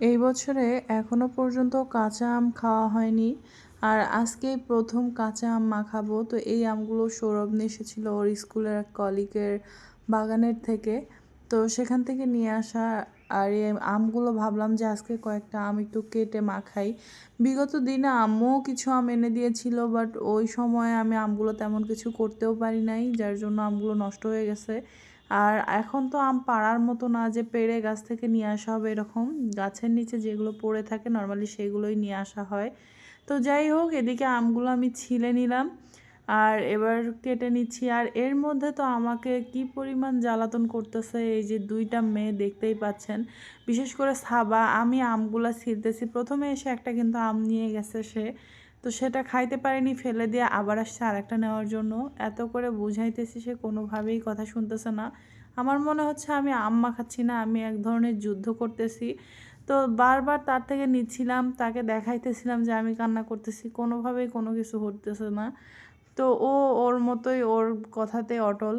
এই বছরে এখনও পর্যন্ত কাঁচা আম খাওয়া হয়নি। আর আজকেই প্রথম কাঁচা আম মাখাবো। তো এই আমগুলো সৌরভ নিয়ে এসেছিল ওর স্কুলের এক কলিগের বাগানের থেকে। তো সেখান থেকে নিয়ে আসা আর এই আমগুলো ভাবলাম যে আজকে কয়েকটা আম একটু কেটে মাখাই। বিগত দিনে আমও কিছু আম এনে দিয়েছিল, বাট ওই সময় আমি আমগুলো তেমন কিছু করতেও পারি নাই, যার জন্য আমগুলো নষ্ট হয়ে গেছে। আর এখন তো আম পাড়ার মতো না যে পেড়ে গাছ থেকে নিয়ে আসা হবে এরকম। গাছের নিচে যেগুলো পড়ে থাকে নর্মালি সেগুলোই নিয়ে আসা হয়। তো যাই হোক, এদিকে আমগুলো আমি ছিলে নিলাম আর এবার কেটে নিচ্ছি। আর এর মধ্যে তো আমাকে কি পরিমাণ জ্বালাতন করতেছে এই যে দুইটা মেয়ে দেখতেই পাচ্ছেন। বিশেষ করে সাবা, আমি আমগুলা ছিলতেছি। প্রথমে এসে একটা কিন্তু আম নিয়ে গেছে সে। তো সেটা খাইতে পারেনি, ফেলে দিয়ে আবার আসছে আরেকটা নেওয়ার জন্য। এত করে বুঝাইতেছি সে, কোনোভাবেই কথা শুনতেছে না। আমার মনে হচ্ছে আমি আম মাখাচ্ছি না, আমি এক ধরনের যুদ্ধ করতেছি। তো বারবার তার থেকে নিচ্ছিলাম, তাকে দেখাইতেছিলাম যে আমি কান্না করতেছি, কোনোভাবেই কোনো কিছু হতেছে না। তো ও ওর মতোই, ওর কথাতে অটল।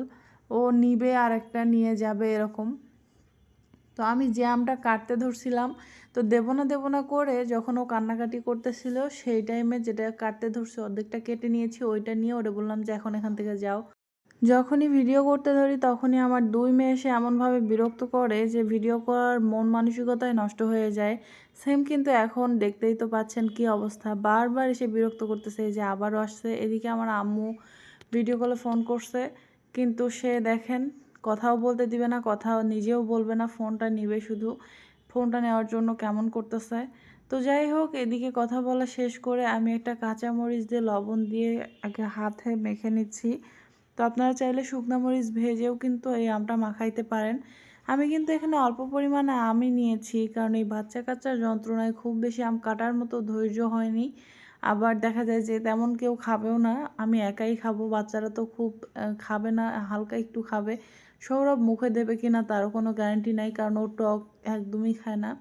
ও নিবে আর একটা নিয়ে যাবে এরকম। তো আমি যে আমটা কাটতে ধরছিলাম, তো দেবো না দেবো না করে যখন ও কান্নাকাটি করতেছিল, সেই টাইমে যেটা কাটতে ধরছে, অর্ধেকটা কেটে নিয়েছি, ওইটা নিয়ে ওরে বললাম যে এখন এখান থেকে যাও। যখনই ভিডিও করতে ধরি, তখনই আমার দুই মেয়ে এসে এমনভাবে বিরক্ত করে যে ভিডিও করার মন মানসিকতায় নষ্ট হয়ে যায়। সেম কিন্তু এখন দেখতেই তো পাচ্ছেন কি অবস্থা। বারবার এসে বিরক্ত করতেছে যে আবারও আসছে। এদিকে আমার আম্মু ভিডিও কলে ফোন করছে, কিন্তু সে দেখেন কথাও বলতে দিবে না, কথাও নিজেও বলবে না, ফোনটা নিবে শুধু। ফোনটা নেওয়ার জন্য কেমন করতেছে? তো যাই হোক, এদিকে কথা বলা শেষ করে আমি একটা কাঁচা মরিচ দিয়ে লবণ দিয়ে আগে হাতে মেখে নিচ্ছি। তো আপনারা চাইলে শুকনো মরিচ ভেজেও কিন্তু এই আমটা মাখাইতে পারেন। আমি কিন্তু এখানে অল্প পরিমাণে আমই নিয়েছি, কারণ এই বাচ্চা কাচ্চার যন্ত্রণায় খুব বেশি আম কাটার মতো ধৈর্য হয়নি। আবার দেখা যায় যে তেমন কেউ খাবেও না, আমি একাই খাব, বাচ্চারা তো খুব খাবে না, হালকা একটু খাবে। সৌরভ মুখে দেবে কি না তারও কোনো গ্যারান্টি নাই, কারণ ও টক একদমই খায় না।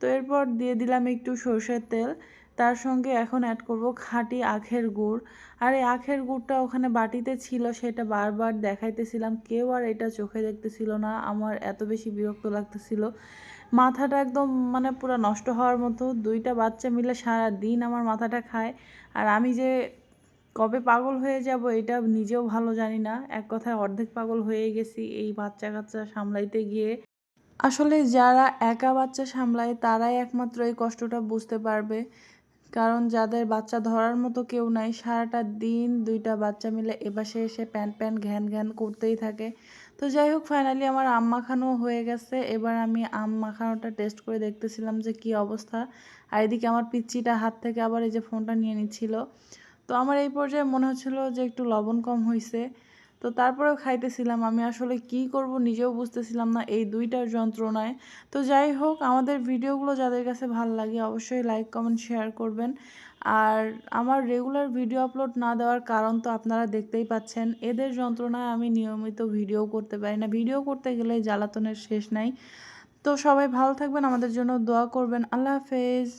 তো এরপর দিয়ে দিলাম একটু সর্ষের তেল, তার সঙ্গে এখন অ্যাড করব খাঁটি আখের গুড়। আর এই আখের গুড়টা ওখানে বাটিতে ছিল, সেটা বারবার দেখাইতেছিলাম, কেউ আর এটা চোখে দেখতেছিল না, আমার এত বেশি বিরক্ত লাগতেছিল। মাথাটা একদম মানে পুরো নষ্ট হওয়ার মতো। দুইটা বাচ্চা মিলে সারা দিন আমার মাথাটা খায়। আর আমি যে কবে পাগল হয়ে যাব এটা নিজেও ভালো জানি না। এক কথায় অর্ধেক পাগল হয়ে গেছি এই বাচ্চা কাচ্চা সামলাইতে গিয়ে। আসলে যারা একা বাচ্চা সামলায়, তারাই একমাত্র এই কষ্টটা বুঝতে পারবে। কারণ যাদের বাচ্চা ধরার মতো কেউ নাই, সারাটা দিন দুইটা বাচ্চা মিলে এপাশে এসে প্যান প্যান ঘ্যান ঘ্যান করতেই থাকে। তো যাই হোক ফাইনালি আমার আম মাখানো হয়ে গেছে। এবার আমি আম মাখানোটা টেস্ট করে দেখতেছিলাম যে কি অবস্থা। আর এদিকে আমার পিচ্চিটা হাত থেকে আবার এই যে ফোনটা নিয়ে নিচ্ছিল। তো আমার এই পর্যায়ে মনে হচ্ছিল যে একটু লবণ কম হয়েছে তো তারপরেও খাইতেছিলাম। আমি আসলে কি করব নিজেও বুঝতেছিলাম না এই দুইটার যন্ত্রণায়। তো যাই হোক, আমাদের ভিডিওগুলো যাদের কাছে ভালো লাগে অবশ্যই লাইক কমেন্ট শেয়ার করবেন। আর আমার রেগুলার ভিডিও আপলোড না দেওয়ার কারণ তো আপনারা দেখতেই পাচ্ছেন, এদের যন্ত্রণায় আমি নিয়মিত ভিডিও করতে পারি না। ভিডিও করতে গেলে জ্বালাতনের শেষ নাই। তো সবাই ভালো থাকবেন, আমাদের জন্য দোয়া করবেন। আল্লাহ হাফেজ।